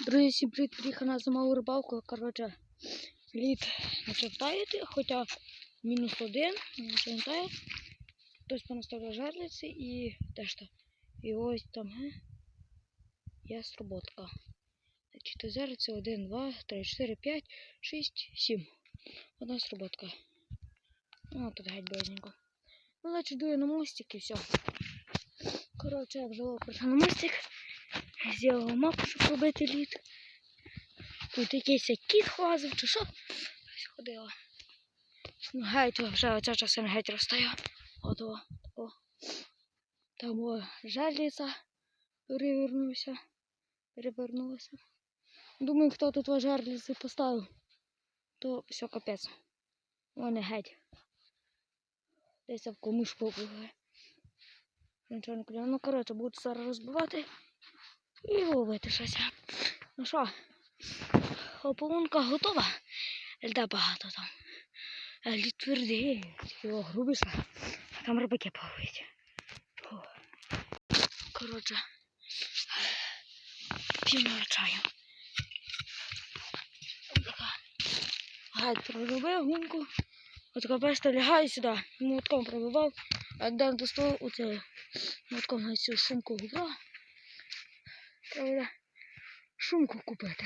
Друзі, всім привіт, приїхав на зимову рибалку. Коротше, лід не чертаєте, хоча мінус один, не пам'ятаю. Хтось понаставляв жерлиці і теж то. І ось там є сроботка. Значить, озерці 1, 2, 3, 4, 5, 6, 7. Одна сроботка. Ну, тут геть безненько. Ну, значить, дує на мостик і все. Коротше, я вже прийшов на мостик. Зробила мапу, щоб робити лід. Тут якийсь кіт хлазив чи що. Ось ходила. Ну, геть вже оця частина геть розстає. От о, о. Там о, жаліця перевернувся. Перевернулася. Думаю, хто тут о жарліці поставив, то все капець. Вони геть. Десь в комусь побігає. Нічого не куди. Ну, коротше, буду зараз розбивати і ловити щось. Ну що, ополунка готова. Льда багато там. Е, Лід твердий, його грубіше. Там рибаки плавають. Коротше, півна чаю. Гайд проробив гумку. От бачите, лягаю сюди, мотком пробивав, а дам до столу оце мотком на цю шумку губра. Треба шумку купити.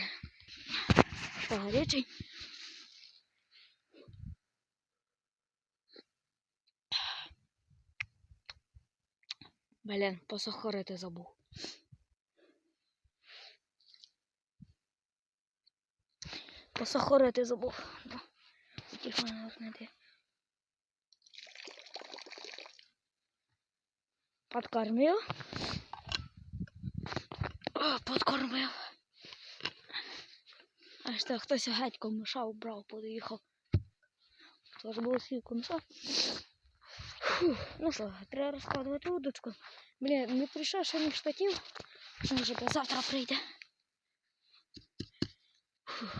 Та гарячий. Блін, посохорити забув. Посохорити забув. Ну, Телефон не знайти. Подкормив. Подкормив. Аж так хтось геть комиша убрав, поїхав. Тож було скільки комиша. Фух, Ну що, треба розкладувати удочку. Блін, не прийшов ще ні штатів. Може до завтра прийде. Фух.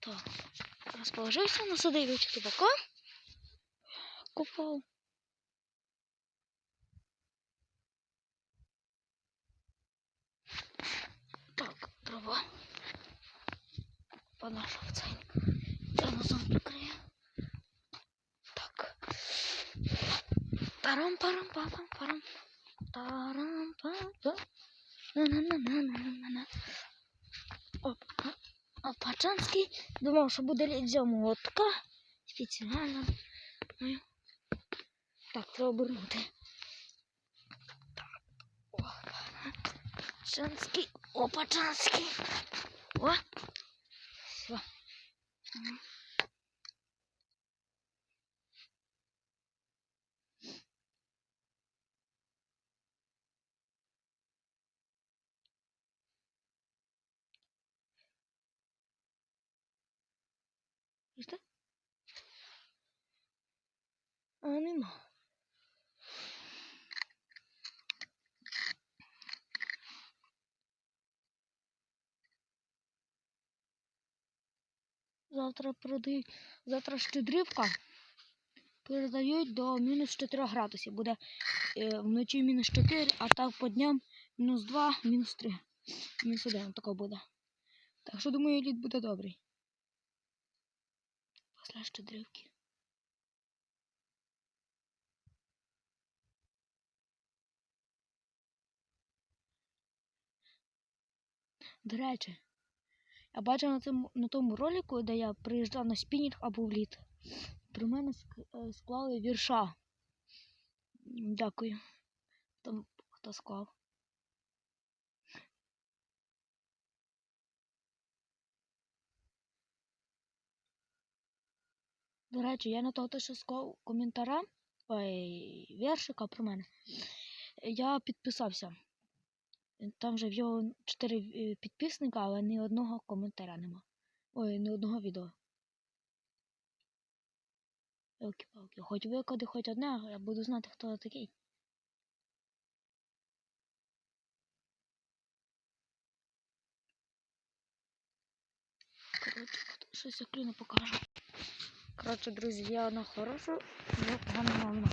Так, розположився, насадив табака. Купав. Так, трава. Понаша в цей. Я назад прикрию. Так. Парам папам парам. Тарам пам пам. на на на на на на на Оп. А Пачанський думав, що буде молотка. Спеціально. Ну, Так, треба обернути. Так. О, Пачанський. О, Пачанський. О. Що? А, нема. Завтра продають, завтра щедрівка передають до мінус 4 градусів. Буде е, вночі мінус 4, а так по дням мінус 2, мінус 3, мінус 1 тако буде. Так що думаю, лід буде добрий. Після щедрівки. До речі, я бачив на, цьому, на тому ролику, де я приїжджав на спінінг або в лід. Про мене е, склали вірша. Дякую. Хто, хто склав. До речі, я на того, склав коментара, ой, віршика про мене. Я підписався. Там вже в його 4 підписника, але ні одного коментаря нема. Ой, ні одного відео. Елки-палки. Хоч виклади хоч одне, я буду знати, хто такий. Коротше, щось я кліну покажу. Коротше, друзі, є одна хороша, є погана.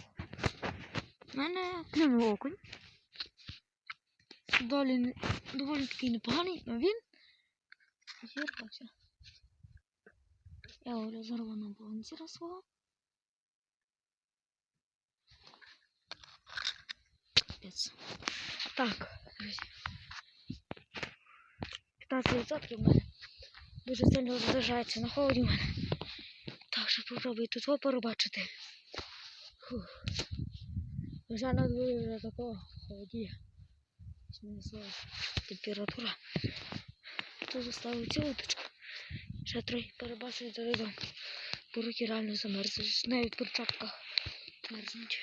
У мене клюнув окунь. доволі, доволі такий непоганий, але він зірвався. Я говорю, зарвав на балансіра свого. Капець. Так, друзі. 15% в мене. Дуже сильно розважається на холоді в мене. Що попробую тут во порубачити. Вже на дворі вже такого холодіє. Температура. Тут заставив цю уточку. Ще трохи перебачити додому. Бо руки реально замерзли. Навіть в перчатках мерзнуть.